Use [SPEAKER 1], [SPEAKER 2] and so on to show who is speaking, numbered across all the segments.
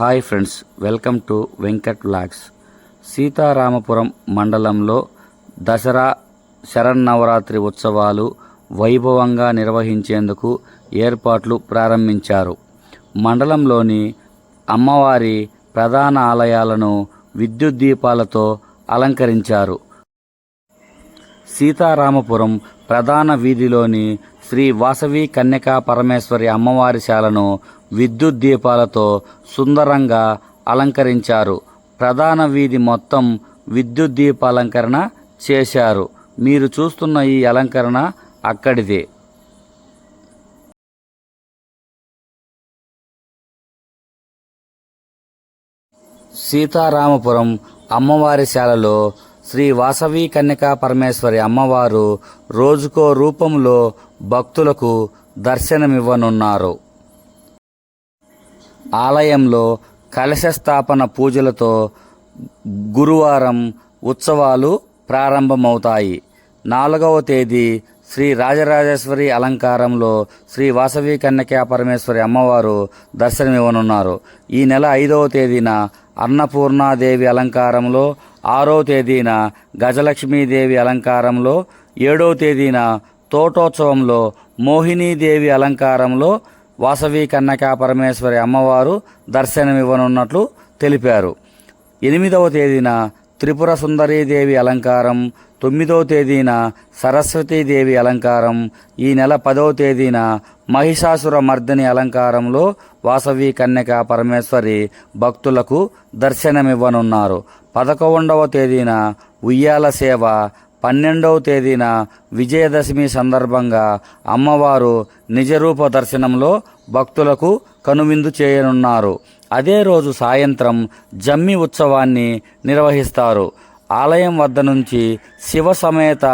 [SPEAKER 1] Hi friends welcome to Venkat vlogs. Seetharamapuram మండలంలో దసరా శరన్నవరాత్రి ఉత్సవాలు వైభవంగా నిర్వహించేందుకు ఏర్పాట్లు ప్రారంభించారు. మండలంలోని అమ్మవారి ప్రధాన ఆలయాలను విద్యుత్ దీపాలతో అలంకరించారు. సీతారామపురం ప్రధాన వీధిలోని శ్రీ వాసవి కన్యకా పరమేశ్వరి అమ్మవారి శాలను విద్యుత్ దీపాలతో సుందరంగా అలంకరించారు. ప్రధాన వీధి మొత్తం విద్యుత్ దీపాలంకరణ చేశారు. మీరు చూస్తున్న ఈ అలంకరణ అక్కడిదే. సీతారామపురం అమ్మవారి శాలలో శ్రీ వాసవి కన్యకా పరమేశ్వరి అమ్మవారు రోజుకో రూపంలో భక్తులకు దర్శనమివ్వనున్నారు. ఆలయంలో కలశ స్థాపన పూజలతో గురువారం ఉత్సవాలు ప్రారంభమవుతాయి. నాలుగవ తేదీ శ్రీ రాజరాజేశ్వరి అలంకారంలో శ్రీ వాసవి కన్యకా పరమేశ్వరి అమ్మవారు దర్శనమివ్వనున్నారు. ఈ నెల ఐదవ తేదీన అన్నపూర్ణాదేవి అలంకారంలో ఆరో తేదీన గజలక్ష్మీదేవి అలంకారంలో ఏడవ తేదీన తోటోత్సవంలో మోహినీదేవి అలంకారంలో వాసవి కన్నకా పరమేశ్వరి అమ్మవారు దర్శనమివ్వనున్నట్లు తెలిపారు. ఎనిమిదవ తేదీన త్రిపుర సుందరీదేవి అలంకారం తొమ్మిదవ తేదీన సరస్వతీదేవి అలంకారం ఈ నెల పదవ తేదీన మహిషాసుర మర్దిని అలంకారంలో వాసవి కన్యక పరమేశ్వరి భక్తులకు దర్శనమివ్వనున్నారు. పదకొండవ తేదీన ఉయ్యాల సేవ పన్నెండవ తేదీన విజయదశమి సందర్భంగా అమ్మవారు నిజరూప దర్శనంలో భక్తులకు కనువిందు చేయనున్నారు. అదే రోజు సాయంత్రం జమ్మి ఉత్సవాన్ని నిర్వహిస్తారు. ఆలయం వద్ద నుంచి శివ సమేత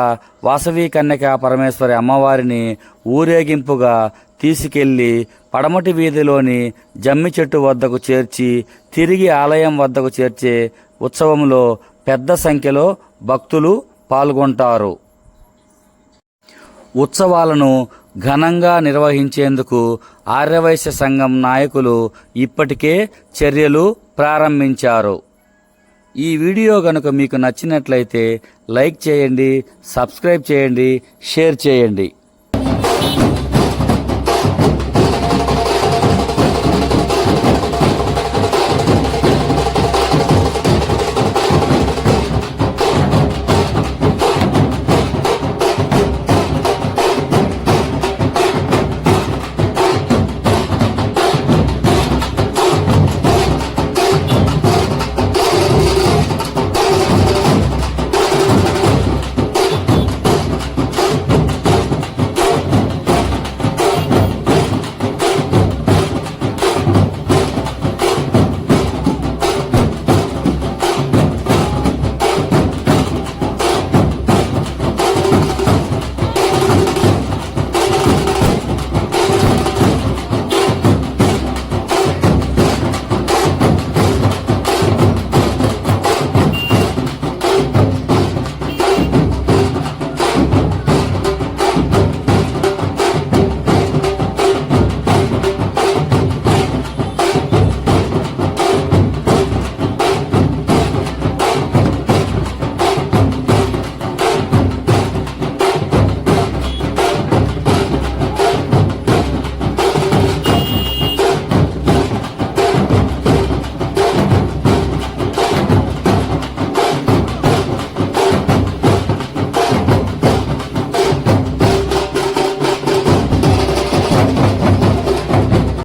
[SPEAKER 1] వాసవి కన్యకా పరమేశ్వరి అమ్మవారిని ఊరేగింపుగా తీసుకెళ్ళి పడమటి వీధిలోని జమ్మి చెట్టు వద్దకు చేర్చి తిరిగి ఆలయం వద్దకు చేర్చే ఉత్సవంలో పెద్ద సంఖ్యలో భక్తులు పాల్గొంటారు. ఉత్సవాలను ఘనంగా నిర్వహించేందుకు ఆర్యవైశ్య సంఘం నాయకులు ఇప్పటికే చర్యలు ప్రారంభించారు. ఈ వీడియో కనుక మీకు నచ్చినట్లయితే లైక్ చేయండి సబ్స్క్రైబ్ చేయండి షేర్ చేయండి.